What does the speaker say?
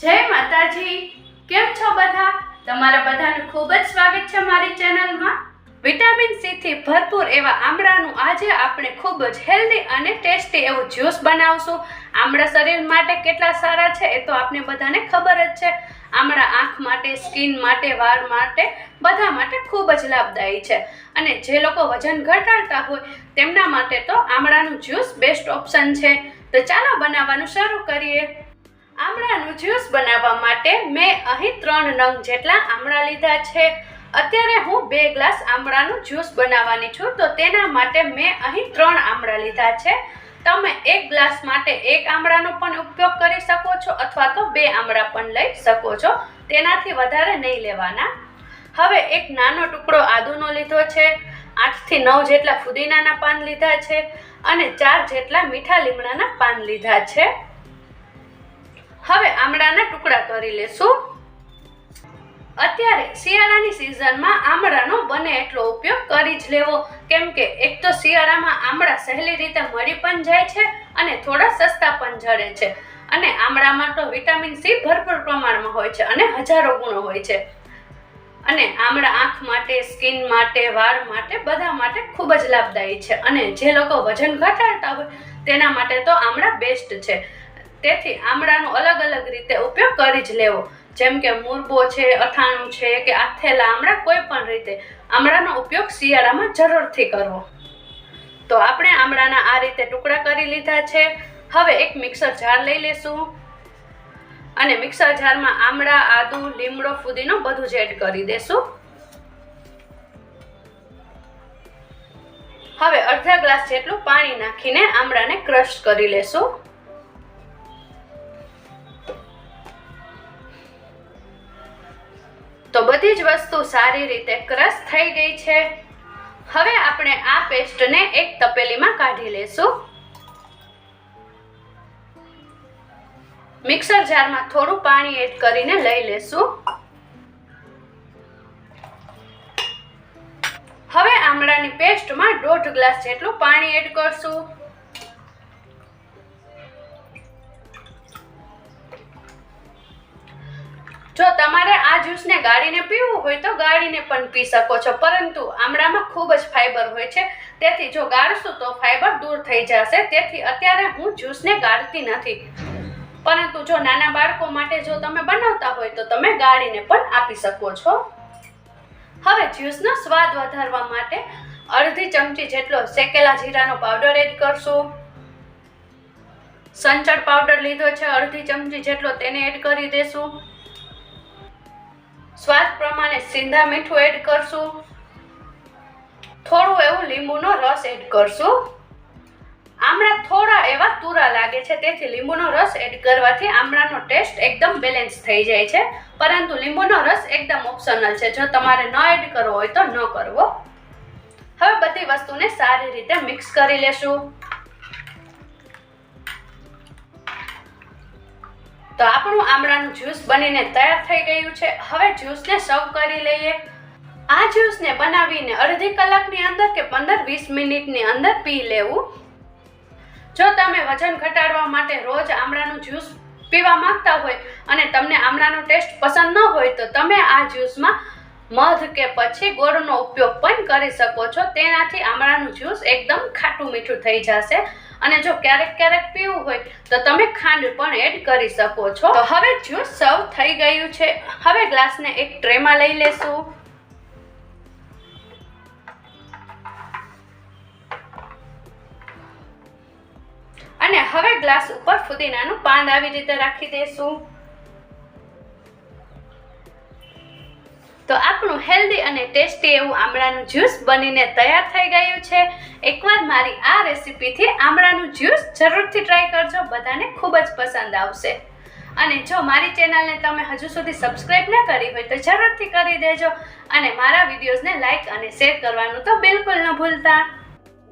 જય માતાજી. કેમ છો બધા? તમારા બધાનું ખૂબ જ સ્વાગત છે મારી ચેનલમાં. વિટામિન સી થી ભરપૂર એવા આમળાનું આજે આપણે ખૂબ જ હેલ્ધી અને ટેસ્ટી એવું જ્યુસ બનાવશું. આમળા શરીર માટે કેટલા સારા છે એ તો આપને બધાને ખબર જ છે. આમળા આંખ માટે, સ્કિન માટે, વાળ માટે બધા માટે ખૂબ જ લાભદાયી છે. અને જે લોકો વજન ઘટાડતા હોય તેમના માટે તો આમળાનું જ્યુસ બેસ્ટ ઓપ્શન છે. તો ચાલો બનાવવાનું શરૂ કરીએ. આમળાનું જ્યુસ બનાવવા માટે મેં અહીં ત્રણ નંગ જેટલા આમળા લીધા છે. અત્યારે હું બે ગ્લાસ આમળાનું જ્યુસ બનાવવાની છું, તો તેના માટે મેં અહીં ત્રણ આમળા લીધા છે. તમે એક ગ્લાસ માટે એક આમળાનો પણ ઉપયોગ કરી શકો છો, અથવા તો બે આમળા પણ લઈ શકો છો. તેનાથી વધારે નહીં લેવાના. હવે એક નાનો ટુકડો આદુનો લીધો છે, આઠથી નવ જેટલા ફુદીનાના પાન લીધા છે, અને ચાર જેટલા મીઠા લીમડાના પાન લીધા છે. હવે આમળાના ટુકડા કરી લેશું. અત્યારે શિયાળાની સિઝનમાં આમળાનો બને એટલો ઉપયોગ કરી જ લેવો. કેમ કે એક તો શિયાળામાં આમળા સહેલી રીતે મળી પણ જાય છે અને થોડા સસ્તા પણ જડે છે. અને આમળામાં તો વિટામિન સી ભરપૂર પ્રમાણમાં હોય છે અને હજારો ગુણો હોય છે. અને આમળા આંખ માટે, સ્કિન માટે, વાળ માટે બધા માટે ખૂબ જ લાભદાયી છે. અને જે લોકો વજન ઘટાડતા હોય તેના માટે તો આમળા બેસ્ટ છે. તેથી આમળાનો અલગ અલગ રીતે ઉપયોગ કરી જ લેવો. જેમ કે મુરબો છે, અથાણું છે કે આથેલા આમળા કોઈ પણ રીતે, આમળાનો ઉપયોગ શિયાળામાં જરૂરથી કરવો. તો આપણે આમળાના આ રીતે ટુકડા કરી લીધા છે. હવે એક મિક્સર જાર લઈ લેશું. અને મિક્સર જારમાં આમળા, આદુ, લીમડો ફુદીનો બધું જ એડ કરી દેશું. હવે અડધા ગ્લાસ જેટલું પાણી નાખીને આમળાને ક્રશ કરી લેશું. તો બધી જ વસ્તુ સારી રીતે ક્રશ થઈ ગઈ છે. હવે આપણે આ પેસ્ટને એક તપેલીમાં કાઢી લેશું. મિક્સર જારમાં થોડું પાણી એડ કરીને લઈ લેશું. હવે આમળાની પેસ્ટમાં દોઢ ગ્લાસ જેટલું પાણી એડ કરશું. જો તમારે આ જ્યુસને ગાળીને પીવું હોય તો ગાળીને પણ પી શકો છો. પરંતુ આમળામાં ખૂબ જ ફાઈબર હોય છે. તેથી જો ગાળશું તો ફાઈબર દૂર થઈ જશે. તેથી અત્યારે હું જ્યુસને ગાળતી નથી. પરંતુ જો નાના બાળકો માટે જો તમે બનાવતા હોય તો તમે ગાળીને પણ આપી શકો છો. હવે જ્યુસનો સ્વાદ વધારવા માટે અડધી ચમચી જેટલો શેકેલા જીરાનો પાવડર એડ કરશું. સંચળ પાવડર લીધો છે. અડધી ચમચી જેટલો તેને એડ કરી દેશું. સ્વાદ પ્રમાણે સિંધા મીઠું એડ કરશું. થોડું એવું લીંબુનો રસ એડ કરશું. આમળા થોડા એવા તુરા લાગે છે, તેથી લીંબુનો રસ એડ કરવાથી આમળાનો ટેસ્ટ એકદમ બેલેન્સ થઈ જાય છે. પરંતુ લીંબુનો રસ એકદમ ઓપ્શનલ છે, જો તમારે ન એડ કરવો હોય તો ન કરવો હવે બધી વસ્તુને સારી રીતે મિક્સ કરી લેશું. તો આપણું આમળાનું જ્યુસ બનીને તૈયાર થઈ ગયું છે. હવે જ્યુસને સર્વ કરી લઈએ. આ જ્યુસને બનાવીને અડધી કલાકની અંદર કે પંદર વીસ મિનિટની અંદર પી લેવું. જો તમે વજન ઘટાડવા માટે રોજ આમળાનું જ્યુસ પીવા માંગતા હોય અને તમને આમળાનો ટેસ્ટ પસંદ ન હોય તો તમે આ જ્યુસમાં મધ કે પછી ગોળનો ઉપયોગ પણ કરી શકો છો. તેનાથી આમળાનું જ્યુસ એકદમ ખાટું મીઠું થઈ જશે. અને જો ક્યારેક ક્યારેક પીવું હોય, તો તમે ખાંડ પણ એડ કરી શકો છો. તો હવે જ્યુસ સર્વ થઈ ગયું છે. હવે ગ્લાસને એક ટ્રેમાં લઈ લેશું. અને હવે ગ્લાસ ઉપર ફુદીનાનું પાન આવી રીતે રાખી દેશું. તો આપણું હેલ્ધી અને ટેસ્ટી એવું આમળાનું જ્યુસ બનીને તૈયાર થઈ ગયું છે. એકવાર મારી આ રેસીપીથી આમળાનું જ્યુસ જરૂરથી ટ્રાય કરજો, બધાને ખૂબ જ પસંદ આવશે. અને જો મારી ચેનલને તમે હજુ સુધી સબસ્ક્રાઈબ ન કરી હોય તો જરૂરથી કરી દેજો. અને મારા વિડીયોઝને લાઇક અને શેર કરવાનું તો બિલકુલ ન ભૂલતા.